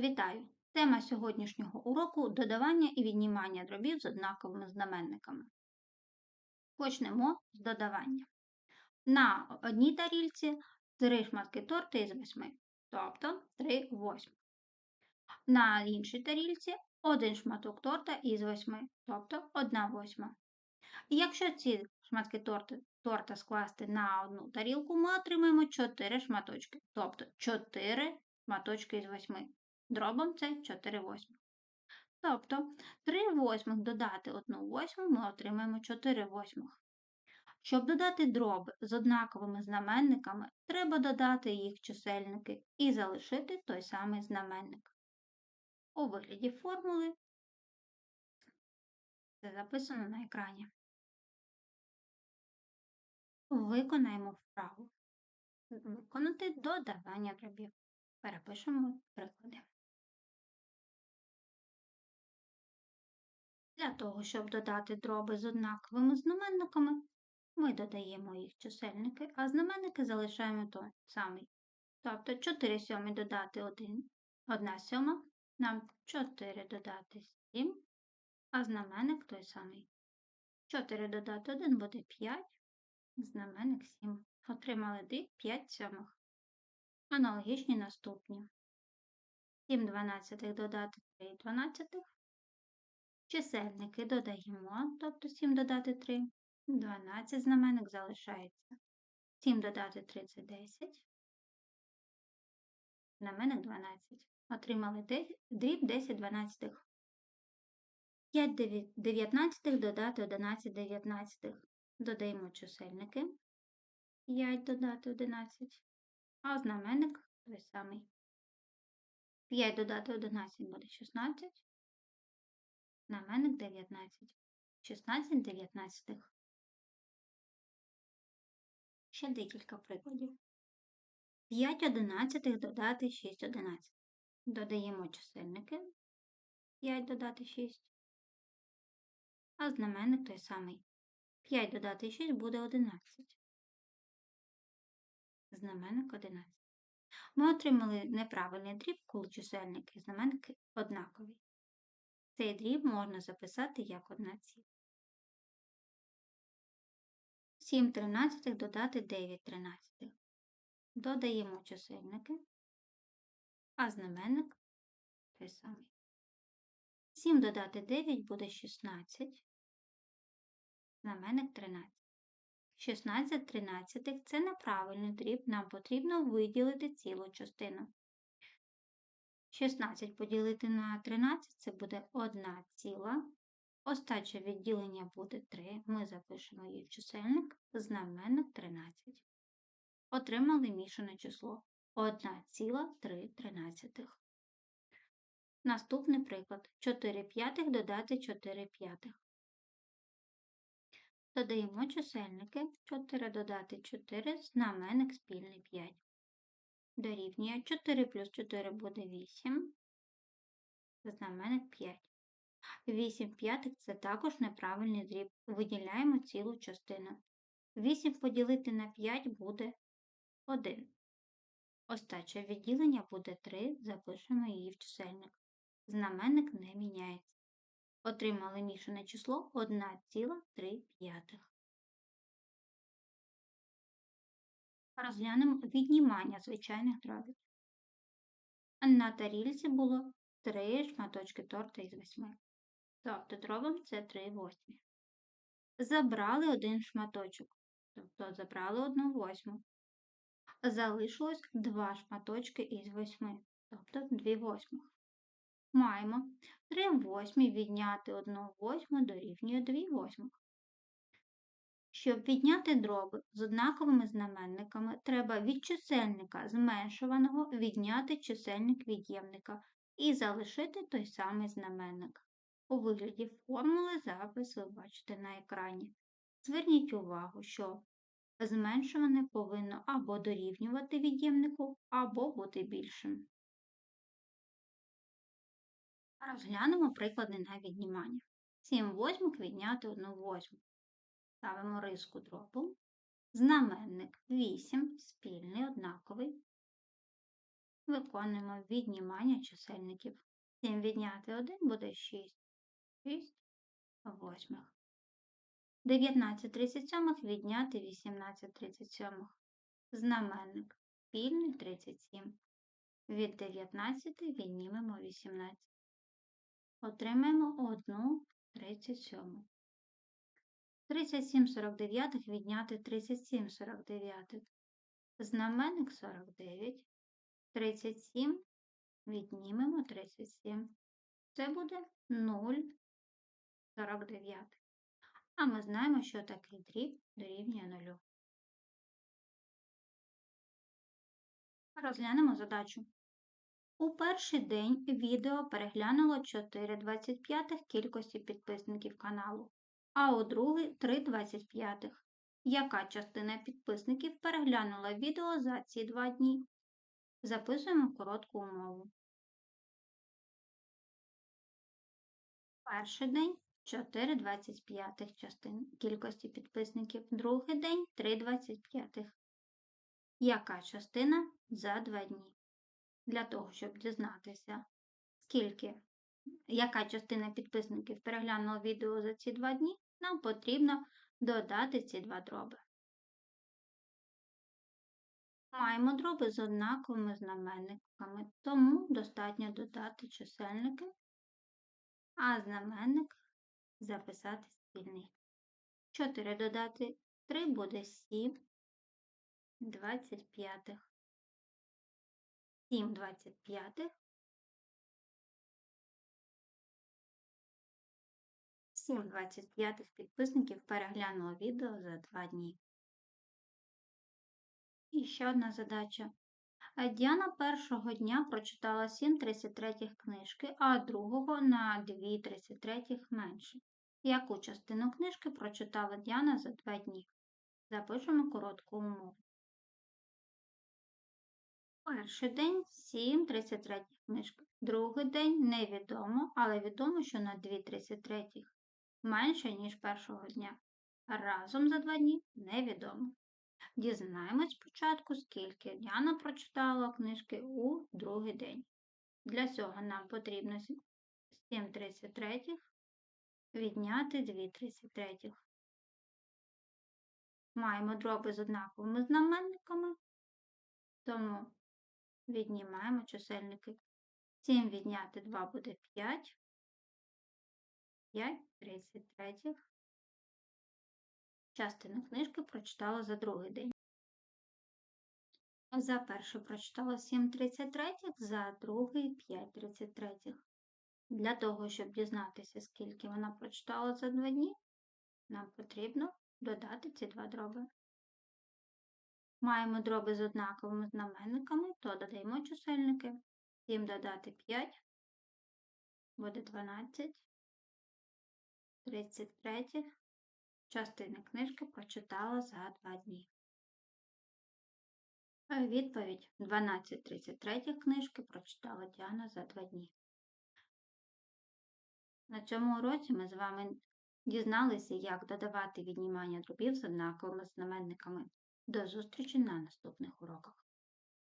Вітаю! Тема сьогоднішнього уроку додавання і віднімання дробів з однаковими знаменниками. Почнемо з додавання. На одній тарільці 3 шматки торти із 8, тобто 3 восьмих. На іншій тарільці один шматок торта із 8, тобто 1 восьма. Якщо ці шматки торти, торта скласти на одну тарілку, ми отримаємо 4 шматочки, тобто 4 шматочки із 8. Дробом це 4 восьмих. Тобто 3 восьмих додати 1 восьму ми отримаємо 4 восьмих. Щоб додати дроби з однаковими знаменниками, треба додати їх чисельники і залишити той самий знаменник. У вигляді формули це записано на екрані. Виконаємо вправу. Виконати додавання дробів. Перепишемо приклади. Для того, щоб додати дроби з однаковими знаменниками, ми додаємо їх чисельники, а знаменники залишаємо той самий. Тобто 4 сьомі додати 1, 1 сьома, нам 4 додати 7, а знаменник той самий. 4 додати 1 буде 5, знаменник 7. Отримали 5 сьомих. Аналогічні наступні. 7 дванадцятих додати 3 дванадцятих. Чисельники додаємо, тобто 7 додати 3, 12 знаменник залишається. 7 додати 3 це 10. Знаменник 12. Отримали дріб 10 дванадцятих. 5 дев'ятнадцятих додати 11 дев'ятнадцятих. Додаємо чисельники. 5 додати 11, а знаменник той самий. 5 додати 11 буде 16. Знаменник 19. 16 дев'ятнадцятих. Ще декілька прикладів. 5 одинадцятих додати 6 одинадцятих. Додаємо чисельники. 5 додати 6. А знаменник той самий. 5 додати 6 буде 11. Знаменник 11. Ми отримали неправильний дріб, коли чисельники і знаменники однакові. Цей дріб можна записати як 1 ціла. 7 тринадцятих додати 9 тринадцятих. Додаємо чисельники, а знаменник той самий. 7 додати 9 буде 16, знаменник 13. 16 тринадцятих це неправильний дріб, нам потрібно виділити цілу частину. 16 поділити на 13 це буде 1 ціла. Остаче відділення буде 3. Ми запишемо її в чисельник, знаменник 13. Отримали мішане число 1,3. Наступний приклад 4 п'ятих додати 4 п'ятих. Додаємо чисельники 4 додати 4, знаменник спільний 5. Дорівнює 4 плюс 4 буде 8, знаменник 5. 8 п'ятих це також неправильний дріб. Виділяємо цілу частину. 8 поділити на 5 буде 1. Остаче відділення буде 3, запишемо її в чисельник. Знаменник не міняється отримали мішане число 1,3. Розглянемо віднімання звичайних дробів. На тарілці було 3 шматочки торта із 8. Тобто дробом це 3 восьмі. Забрали один шматочок, тобто забрали 1 восьму. Залишилось 2 шматочки із 8, тобто 2 восьмих. Маємо 3 восьмі відняти 1 восьму дорівнює 2 восьмих. Щоб відняти дроби з однаковими знаменниками, треба від чисельника зменшуваного відняти чисельник від'ємника і залишити той самий знаменник. У вигляді формули запис ви бачите на екрані. Зверніть увагу, що зменшуване повинно або дорівнювати від'ємнику, або бути більшим. Розглянемо приклади на віднімання. 7 восьмих відняти 1 восьму. Ставимо риску дробу. Знаменник 8, спільний, однаковий. виконуємо віднімання чисельників. 7 відняти 1 буде 6. 6 восьмих. 19 37 відняти 18 37. Знаменник спільний 37. Від 19 віднімемо 18. Отримаємо 1 37. 37 49 відняти 37 49. Знаменник 49. 37 віднімемо 37. Це буде 0 49. А ми знаємо, що такий дріб дорівнює 0. Розглянемо задачу. У перший день відео переглянуло 4,25 кількості підписників каналу, а у другий 3,25. Яка частина підписників переглянула відео за ці два дні? Записуємо коротку умову. Перший день 4,25 частин кількості підписників, другий день 3,25. Яка частина за два дні? Для того, щоб дізнатися, скільки, яка частина підписників переглянула відео за ці два дні, нам потрібно додати ці два дроби. Маємо дроби з однаковими знаменниками, тому достатньо додати чисельники, а знаменник записати спільний. 4 додати 3 буде 7 25. 7 25. 7 25 підписників переглянуло відео за 2 дні. І ще одна задача. Діана першого дня прочитала 7 33 книжки, а другого на 2 33 менше. Яку частину книжки прочитала Діана за 2 дні? Запишемо коротку умову. Перший день 7 33 книжки. Другий день невідомо, але відомо, що на 2 33 менше, ніж першого дня. Разом за 2 дні невідомо. Дізнаємось спочатку, скільки Діана прочитала книжки у другий день. Для цього нам потрібно 7 33 відняти 2 33. Маємо дроби з однаковими знаменниками, тому віднімаємо чисельники. 7 відняти 2 буде 5, 5 33. Частину книжки прочитала за другий день. За перший прочитала 7,33, за другий 5,33. Для того, щоб дізнатися, скільки вона прочитала за два дні, нам потрібно додати ці два дроби. Маємо дроби з однаковими знаменниками, то додаємо чисельники. 7 додати 5, буде 12, 33. Частина книжки прочитала за 2 дні. Відповідь 12.33 книжки прочитала Діана за 2 дні. На цьому уроці ми з вами дізналися, як додавати віднімання дробів з однаковими знаменниками. До зустрічі на наступних уроках.